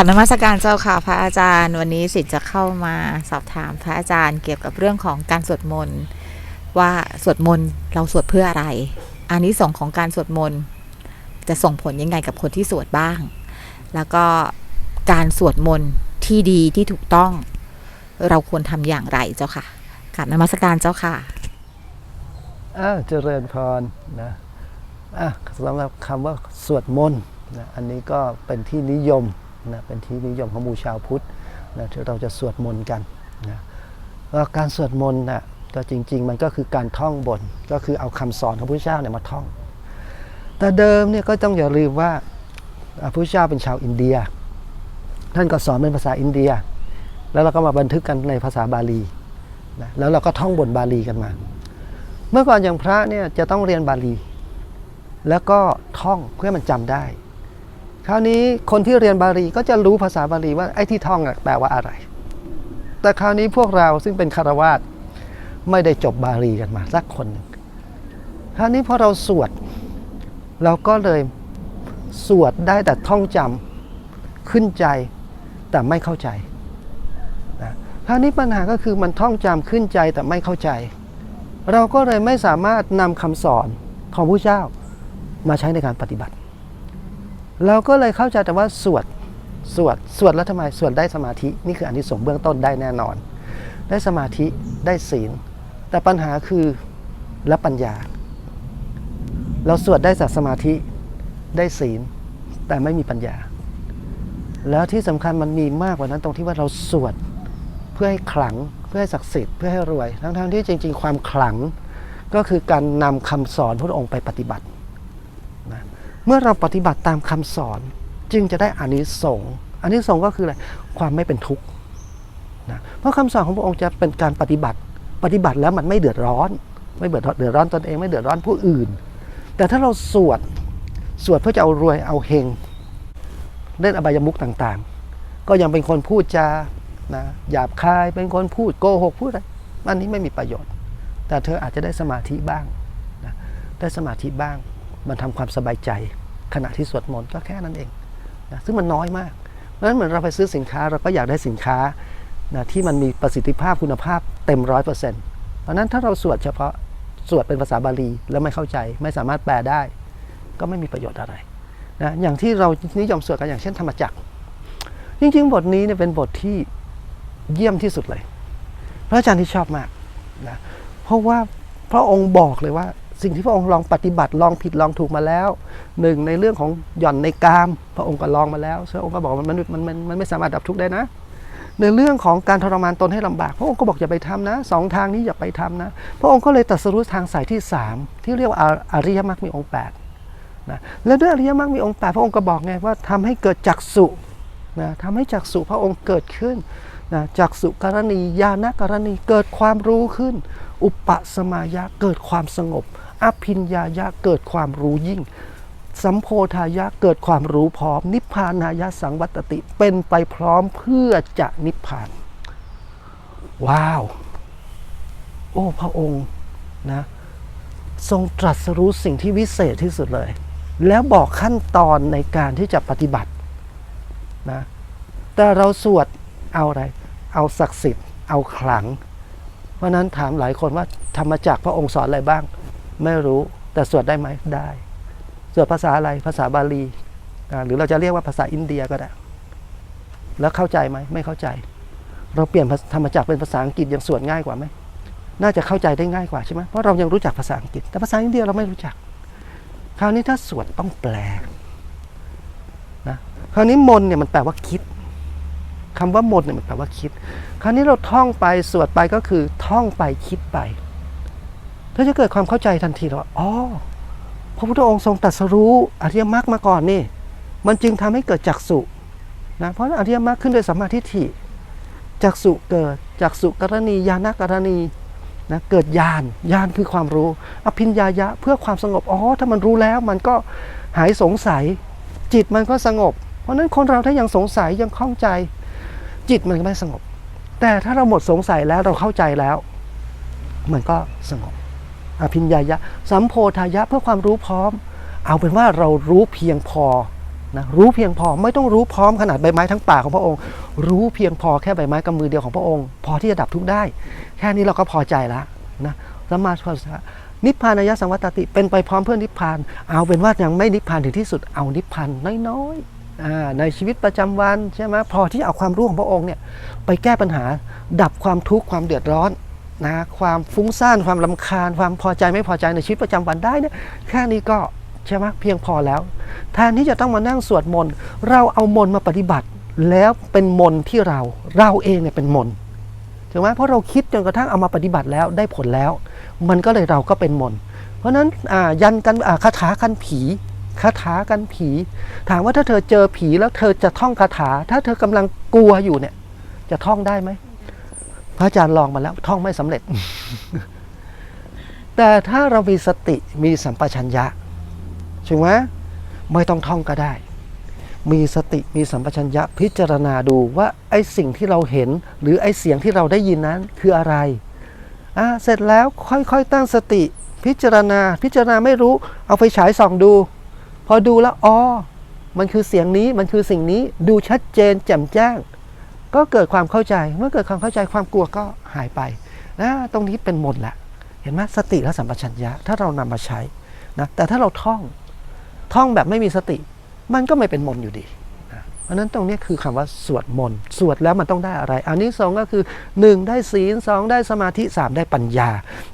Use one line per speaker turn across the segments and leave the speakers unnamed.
กับนมัสการเจ้าค่ะพระอาจารย์ วันนี้สิทธิ์จะเข้ามาสอบถามพระอาจารย์เกี่ยวกับเรื่องของการสวดมนต์ว่าสวดมนต์เราสวดเพื่ออะไรอันนี้ส่งของการสวดมนต์จะส่งผลยังไงกับคนที่สวดบ้าง แล้วก็การสวดมนต์ที่ดีที่ถูกต้อง เราควรทำอย่างไรเจ้าค่ะกับนมัสการเจ้าค่ะ
อ้าวเจริญพรนะอะสำหรับคำว่าสวดมนต์นะอันนี้ก็เป็นที่นิยม นะเป็นที่นิยมของหมู่ชาวพุทธนะที่เราจะสวดมนต์กันนะการสวดมนต์นะก็จริง ๆ มันก็คือการท่องบนก็คือเอาคำสอนของพระพุทธเจ้าเนี่ยมาท่อง แต่เดิมเนี่ยก็ต้องอย่าลืมว่าพระพุทธเจ้าเป็นชาวอินเดีย ท่านก็สอนเป็นภาษาอินเดีย แล้วเราก็มาบันทึกกันในภาษาบาลีนะแล้วเราก็ท่องบนบาลีกันมา เมื่อก่อนอย่างพระเนี่ยจะต้องเรียนบาลี แล้วก็ท่องเพื่อมันจำได้ คราวนี้คนที่เรียนบาลีก็จะรู้ภาษาบาลีว่าไอ้ที่ท่องแปลว่าอะไร แต่คราวนี้พวกเราซึ่งเป็นคารวาสไม่ได้จบบาลีกันมาสักคนหนึ่งคราวนี้พอเราสวด เราก็เลยสวดได้แต่ท่องจำขึ้นใจแต่ไม่เข้าใจนะคราวนี้ปัญหาก็คือมันท่องจำขึ้นใจแต่ไม่เข้าใจ เราก็เลยไม่สามารถนำคำสอนของผู้เจ้ามาใช้ในการปฏิบัติ เราก็เลยเข้าใจแต่ว่าสวดสวดสวดแล้วทำไมสวดได้สมาธินี่คืออันที่สงเบื้องต้นได้แน่นอน ได้สมาธิได้ศีล แต่ปัญหาคือและปัญญา เราสวดได้จากสมาธิได้ศีล แต่ไม่มีปัญญา แล้วที่สำคัญมันมีมากกว่านั้นตรงที่ว่าเราสวดเพื่อให้ขลังเพื่อให้ศักดิ์สิทธิ์เพื่อให้รวยทั้งๆที่จริง ๆ ความขลังก็คือการนำคำสอนพระองค์ไปปฏิบัติ เมื่อเราปฏิบัติตามคำสอนจึงจะได้อานิสงส์อานิสงส์ก็คืออะไรความไม่เป็นทุกข์นะเพราะคำสอนของพระองค์จะเป็นการปฏิบัติ ปฏิบัติแล้วมันไม่เดือดร้อน ไม่เดือดเดือดร้อนตนเองไม่เดือดร้อนผู้อื่น แต่ถ้าเราสวดสวดเพื่อจะเอารวยเอาเฮงเล่นอบายมุกต่างๆ ก็ยังเป็นคนพูดจานะหยาบคายเป็นคนพูดโกหกพูดอะไรอันนี้ไม่มีประโยชน์ แต่เธออาจจะได้สมาธิบ้างนะได้สมาธิบ้าง มันทำความสบายใจ ขณะที่สวดมนต์ก็แค่นั้นเองนะซึ่งมันน้อยมากเพราะฉะนั้นเหมือนเราไปซื้อสินค้าเราก็อยากได้สินค้านะที่มันมีประสิทธิภาพคุณภาพเต็มร้อยเปอร์เซ็นต์เพราะฉะนั้นถ้าเราสวดเฉพาะสวดเป็นภาษาบาลีแล้วไม่เข้าใจ ไม่สามารถแปลได้ ก็ไม่มีประโยชน์อะไรนะอย่างที่เรานิยมสวดกันอย่างเช่นธรรมจักร จริงๆ บทนี้เนี่ยเป็นบทที่เยี่ยมที่สุดเลย พระอาจารย์ที่ชอบมากนะเพราะว่าพระองค์บอกเลยว่า สิ่งที่พระองค์ลองปฏิบัติลองผิดลองถูกมาแล้วหนึ่งในเรื่องของหย่อนในกาม พระองค์ก็ลองมาแล้วพระองค์ก็บอกมันมันมันมันไม่สามารถดับทุกข์ได้นะ ในเรื่องของการทรมานตนให้ลำบาก พระองค์ก็บอกอย่าไปทำนะสองทางนี้อย่าไปทำนะ พระองค์ก็เลยตรัสรู้ทางสายที่สามที่เรียกว่าอริยมรรคมีองค์แปดนะและด้วยอริยมรรคมีองค์แปดพระองค์ก็บอกไงว่าทำให้เกิดจักสุนะทำให้จักสุพระองค์เกิดขึ้นนะจากสุกรณีญาณกรณีเกิดความรู้ขึ้น อุปสมายะเกิดความสงบ อภิญญายะเกิดความรู้ยิ่ง สัมโพธายะเกิดความรู้พร้อม นิพพานายะสังวัตติเป็นไปพร้อมเพื่อจะนิพพาน ว้าว โอ้พระองค์นะ ทรงตรัสรู้สิ่งที่วิเศษที่สุดเลย แล้วบอกขั้นตอนในการที่จะปฏิบัตินะแต่เราสวดเอาอะไร เอาศักดิ์สิทธิ์ เอาขลัง เพราะนั้นถามหลายคนว่าธรรมจักรพระองค์สอนอะไรบ้าง ไม่รู้แต่สวดได้ไหมได้ สวดภาษาอะไรภาษาบาลีหรือเราจะเรียกว่าภาษาอินเดียก็ได้ แล้วเข้าใจไหมไม่เข้าใจ เราเปลี่ยนธรรมจักรเป็นภาษาอังกฤษยังสวดง่ายกว่าไหมน่าจะเข้าใจได้ง่ายกว่าใช่ไหมเพราะเรายังรู้จักภาษาอังกฤษ แต่ภาษาอินเดียเราไม่รู้จัก คราวนี้ถ้าสวดต้องแปลนะคราวนี้มนเนี่ยมันแปลว่าคิดคำว่ามนเนี่ยมันแปลว่าคิด คราวนี้เราท่องไปสวดไปก็คือท่องไปคิดไป ถ้าจะเกิดความเข้าใจทันทีเราอ๋อพระพุทธองค์ทรงตรัสรู้อริยมรรคมาก่อนนี่ มันจึงทำให้เกิดจักสุนะเพราะอริยมรรคขึ้นโดยสัมมาทิฏฐิจักสุเกิดจักสุกรณีญาณกรณีนะเกิดญาณญาณคือความรู้ อภิญญายะเพื่อความสงบอ๋อถ้ามันรู้แล้วมันก็หายสงสัย จิตมันก็สงบ เพราะฉะนั้นคนเราถ้ายังสงสัยยังข้องใจ จิตมันก็ไม่สงบ แต่ถ้าเราหมดสงสัยแล้วเราเข้าใจแล้ว มันก็สงบ อภิญญายะ สัมโพธายะเพื่อความรู้พร้อม เอาเป็นว่าเรารู้เพียงพอนะรู้เพียงพอไม่ต้องรู้พร้อมขนาดใบไม้ทั้งป่าของพระองค์ รู้เพียงพอแค่ใบไม้กำมือเดียวของพระองค์ พอที่จะดับทุกได้ แค่นี้เราก็พอใจแล้วนะสมมาสสะนิพพานายสังวัตติเป็นไปพร้อมเพื่อนิพพาน เอาเป็นว่ายังไม่นิพพานถึงที่สุดเอานิพพานน้อยๆในชีวิตประจำวันใช่ไหมพอที่เอาความรู้ของพระองค์เนี่ยไปแก้ปัญหาดับความทุกข์ความเดือดร้อน นะความฟุ้งซ่านความลำคาญ ความพอใจไม่พอใจในชีวิตประจำวันได้เนี่ยแค่นี้ก็ใช่ไหมเพียงพอแล้วแทนที่จะต้องมานั่งสวดมนต์เราเอามนต์มาปฏิบัติ แล้วเป็นมนต์ที่เราเราเองเนี่ยเป็นมนต์ถูกไหมเพราะเราคิดจนกระทั่งเอามาปฏิบัติแล้วได้ผลแล้ว มันก็เลยเราก็เป็นมนต์เพราะฉะนั้นอ่ายันกันอ่าคาถากันผีคาถากันผี ถามว่าถ้าเธอเจอผีแล้วเธอจะท่องคาถา ถ้าเธอกำลังกลัวอยู่เนี่ย จะท่องได้ไหม พระอาจารย์ลองมาแล้วท่องไม่สำเร็จ แต่ถ้าเรามีสติมีสัมปชัญญะใช่ไหมไม่ต้องท่องก็ได้ มีสติมีสัมปชัญญะพิจารณาดูว่าไอ้สิ่งที่เราเห็น หรือไอ้เสียงที่เราได้ยินนั้นคืออะไรอ่าเสร็จแล้วค่อยๆตั้งสติพิจารณาพิจารณาไม่รู้เอาไปฉายส่องดู พอดูแล้วอ๋อมันคือเสียงนี้มันคือสิ่งนี้ดูชัดเจนแจ่มแจ้ง ก็เกิดความเข้าใจเมื่อเกิดความเข้าใจความกลัวก็หายไปนะตรงนี้เป็นมนต์ละเห็นไหมสติและสัมปชัญญะถ้าเรานำมาใช้นะแต่ถ้าเราท่องท่องแบบไม่มีสติ มันก็ไม่เป็นมนอยู่ดีนะเพราะนั้นตรงนี้คือคำว่าสวดมนต์สวดแล้วมันต้องได้อะไร อันนี้สองก็คือ 1 ได้ศีลสองได้สมาธิ 3 ได้ปัญญา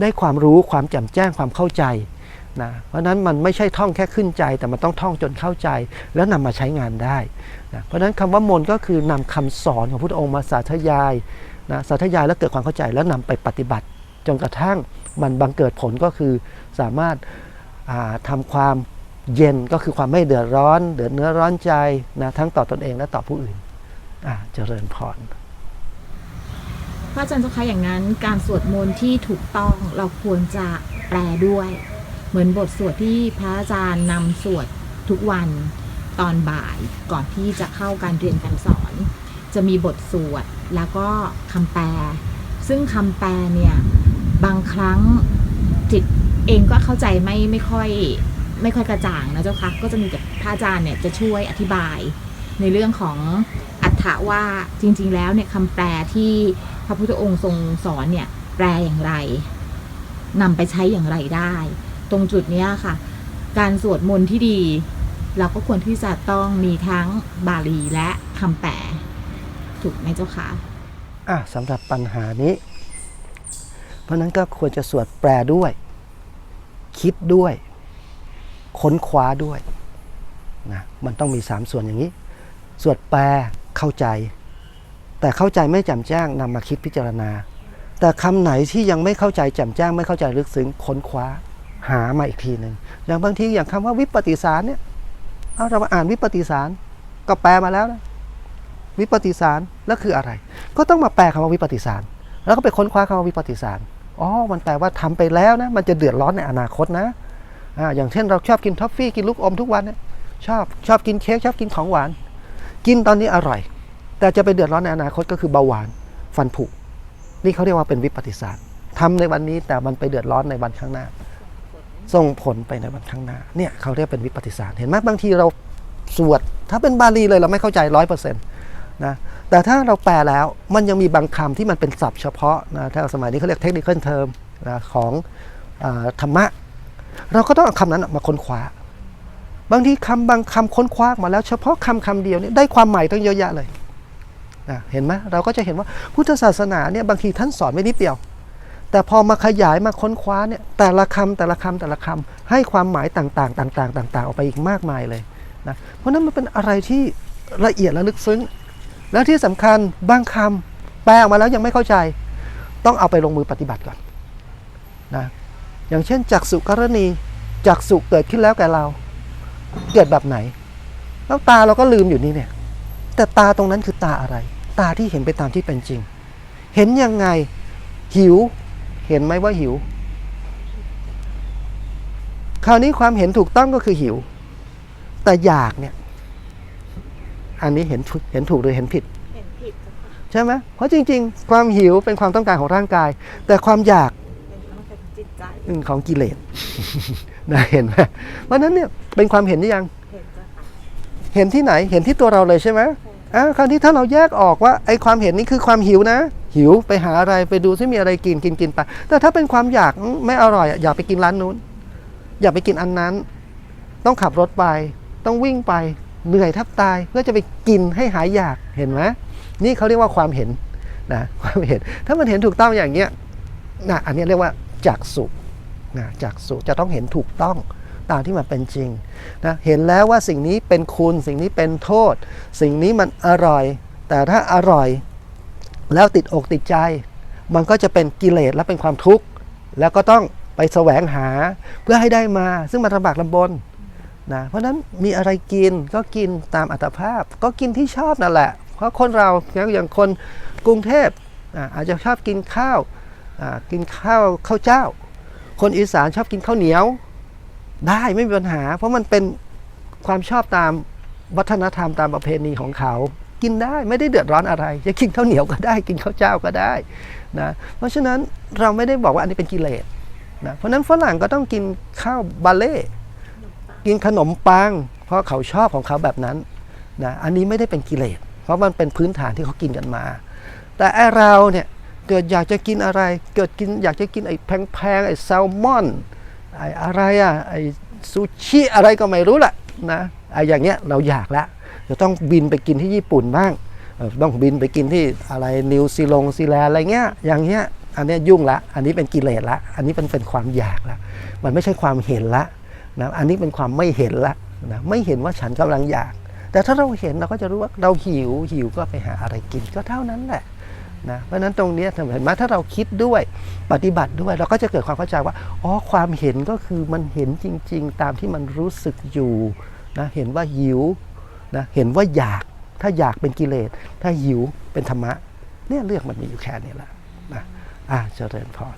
ได้ความรู้ความแจ่มแจ้งความเข้าใจ นะเพราะนั้นมันไม่ใช่ท่องแค่ขึ้นใจ แต่มันต้องท่องจนเข้าใจ แล้วนำมาใช้งานได้นะเพราะนั้นคำว่ามนก็คือนำคำสอนของพระพุทธองค์มาสาธยายนะสาธยายแล้วเกิดความเข้าใจแล้วนำไปปฏิบัติ จนกระทั่งมันบังเกิดผลก็คือสามารถาทำาความเย็นก็คือความไม่เดือดร้อน เดือดเนื้อร้อนใจนะทั้งต่อตอนเองและต่อผู้อื่นเจริญพร
พระอาจารย์เจ้าคะอย่างนั้นการสวดมนต์ที่ถูกต้องเราควรจะแปลด้วย เหมือนบทสวดที่พระอาจารย์นำสวดทุกวันตอนบ่ายก่อนที่จะเข้าการเรียนการสอน จะมีบทสวดแล้วก็คำแปล ซึ่งคำแปลเนี่ยบางครั้งจิตเองก็เข้าใจไม่ไม่ค่อยไม่ค่อยกระจ่างนะเจ้าคะก็จะมีกับพระอาจารย์เนี่ยจะช่วยอธิบายในเรื่องของอัฏฐะว่าจริง ๆ แล้วเนี่ยคำแปลที่พระพุทธองค์ทรงสอนเนี่ยแปลอย่างไรนำไปใช้อย่างไรได้ ตรงจุดนี้ค่ะ การสวดมนต์ที่ดี เราก็ควรที่จะต้องมีทั้งบาลีและคำแปลถูกไหมเจ้าคะ
อะสำหรับปัญหานี้ เพราะฉะนั้นก็ควรจะสวดแปลด้วย คิดด้วย ค้นคว้าด้วยนะมันต้องมีสามส่วนอย่างนี้ สวดแปลเข้าใจ แต่เข้าใจไม่แจ่มแจ้งนำมาคิดพิจารณา แต่คำไหนที่ยังไม่เข้าใจแจ่มแจ้งไม่เข้าใจลึกซึ้งค้นคว้า หามาอีกทีหนึ่งอย่างบางทีอย่างคำว่าวิปฏิสารเนี่ยเอาเรามาอ่านวิปฏิสารก็แปลมาแล้วนะวิปฏิสารแล้วคืออะไร ก็ต้องมาแปลคำว่าวิปฏิสาร แล้วก็ไปค้นคว้าคำว่าวิปฏิสารอ๋อมันแปลว่าทำไปแล้วนะมันจะเดือดร้อนในอนาคตนะอ่าอย่างเช่นเราชอบกินท็อฟฟี่กินลูกอมทุกวันเนี่ยชอบชอบกินเค้กชอบกินของหวาน กินตอนนี้อร่อย แต่จะไปเดือดร้อนในอนาคตก็คือเบาหวานฟันผุนี่เขาเรียกว่าเป็นวิปฏิสารทำในวันนี้แต่มันไปเดือดร้อนในวันข้างหน้า ส่งผลไปในวันข้างหน้าเนี่ยเขาเรียกเป็นวิปฏิสารเห็นไหมบางทีเราสวด ถ้าเป็นบาลีเลยเราไม่เข้าใจร้อยเปอร์เซ็นต์นะแต่ถ้าเราแปลแล้วมันยังมีบางคำที่มันเป็นศัพท์เฉพาะนะถ้าสมัยนี้เขาเรียกเทคนิคเทอมนะของอธรรมะ เราก็ต้องเอาคำนั้นมาค้นคว้า บางทีคำบางคำค้นคว้ามาแล้วเฉพาะคำคำเดียวเนี่ยได้ความใหม่ตั้งเยอะแยะเลยนะเห็นไหมเราก็จะเห็นว่าพุทธศาสนาเนี่ยบางทีท่านสอนไม่นิดเดียว แต่พอมาขยายมาค้นคว้าเนี่ยแต่ละคำแต่ละคำแต่ละคำให้ความหมายต่างๆ ต่างๆ ต่าง ๆ ออกไปอีกมากมายเลยนะเพราะนั้นมันเป็นอะไรที่ละเอียดและลึกซึ้ง แล้วที่สำคัญบางคำแปลออกมาแล้วยังไม่เข้าใจ ต้องเอาไปลงมือปฏิบัติก่อนนะอย่างเช่นจักสุกรณีจักสุเกิดขึ้นแล้วแก่เรา เกิดแบบไหน แล้วตาเราก็ลืมอยู่นี่เนี่ยแต่ตาตรงนั้นคือตาอะไร ตาที่เห็นไปตามที่เป็นจริง เห็นยังไงหิว เห็นไหมว่าหิว คราวนี้ความเห็นถูกต้องก็คือหิว แต่อยากเนี่ย อันนี้เห็นถูกเห็นถูกหรือเห็นผิด
เห็นผิด
ใช่ไหมเพราะจริง ๆ ความหิวเป็นความต้องการของร่างกาย แต่ความอยาก
เป็นความเป็นจิตใจ
อืมของกิเลสนะเห็นไหมเพราะฉะนั้นเนี่ยเป็นความเห็นหรือยัง
เห็นจ้ะค่ะ
เห็นที่ไหน เห็นที่ตัวเราเลยใช่ไหมอ่าคราวนี้ถ้าเราแยกออกว่าไอ้ความเห็นนี่คือความหิวนะ หิวไปหาอะไรไปดูซิมีอะไรกินกินกินไป แต่ถ้าเป็นความอยากไม่อร่อยอยากไปกินร้านนู้น อยากไปกินอันนั้น ต้องขับรถไป ต้องวิ่งไปเหนื่อยแทบตาย เพื่อจะไปกินให้หายอยากเห็นไหมนี่เขาเรียกว่าความเห็นนะความเห็นถ้ามันเห็นถูกต้องอย่างเนี้ยนะอันนี้เรียกว่าจักสุนะจักสุจะต้องเห็นถูกต้องตามที่มันเป็นจริงนะเห็นแล้วว่าสิ่งนี้เป็นคุณ สิ่งนี้เป็นโทษ สิ่งนี้มันอร่อย แต่ถ้าอร่อย แล้วติดอกติดใจ มันก็จะเป็นกิเลสและเป็นความทุกข์ แล้วก็ต้องไปแสวงหาเพื่อให้ได้มา ซึ่งมันลำบากลำบนนะเพราะนั้นมีอะไรกินก็กินตามอัตภาพ ก็กินที่ชอบนั่นแหละ เพราะคนเราอย่างคนกรุงเทพอาจจะชอบกินข้าวกินข้าวข้าวเจ้า คนอีสานชอบกินข้าวเหนียว ได้ไม่มีปัญหา เพราะมันเป็นความชอบตามวัฒนธรรมตามประเพณีของเขา กินได้ไม่ได้เดือดร้อนอะไร จะกินข้าวเหนียวก็ได้ กินข้าวเจ้าก็ได้นะเพราะฉะนั้นเราไม่ได้บอกว่าอันนี้เป็นกิเลสนะเพราะฉะนั้นฝรั่งก็ต้องกินข้าวบาเล่กินขนมปัง เพราะเขาชอบของเขาแบบนั้นนะอันนี้ไม่ได้เป็นกิเลส เพราะมันเป็นพื้นฐานที่เขากินกันมา แต่ไอเราเนี่ยเกิดอยากจะกินอะไร เกิดกินอยากจะกินไอ้แพงๆไอ้แซลมอนไอ้อะไรอะไอ้ซูชิอะไรก็ไม่รู้แหละนะไอ้อย่างเงี้ยเราอยากละ จะต้องบินไปกินที่ญี่ปุ่นบ้างต้องบินไปกินที่อะไรนิวซีลงซีแลนอะไรเงี้ยอย่างเงี้ยอันนี้ยุ่งละ อันนี้เป็นกิเลสละ อันนี้เป็นเป็นความอยากละ มันไม่ใช่ความเห็นละนะอันนี้เป็นความไม่เห็นละนะไม่เห็นว่าฉันกำลังอยาก แต่ถ้าเราเห็นเราก็จะรู้ว่าเราหิวหิวก็ไปหาอะไรกินก็เท่านั้นแหละนะเพราะนั้นตรงนี้ยเห็นไหมถ้าเราคิดด้วยปฏิบัติด้วย เราก็จะเกิดความเข้าใจว่าอ๋อความเห็นก็คือมันเห็นจริง ๆ ตามที่มันรู้สึกอยู่นะเห็นว่าหิว นะเห็นว่าอยากถ้าอยากเป็นกิเลส ถ้าหิวเป็นธรรมะเนี่ยเรื่องมันมีอยู่แค่นี้แหละนะอ่าเจริญพร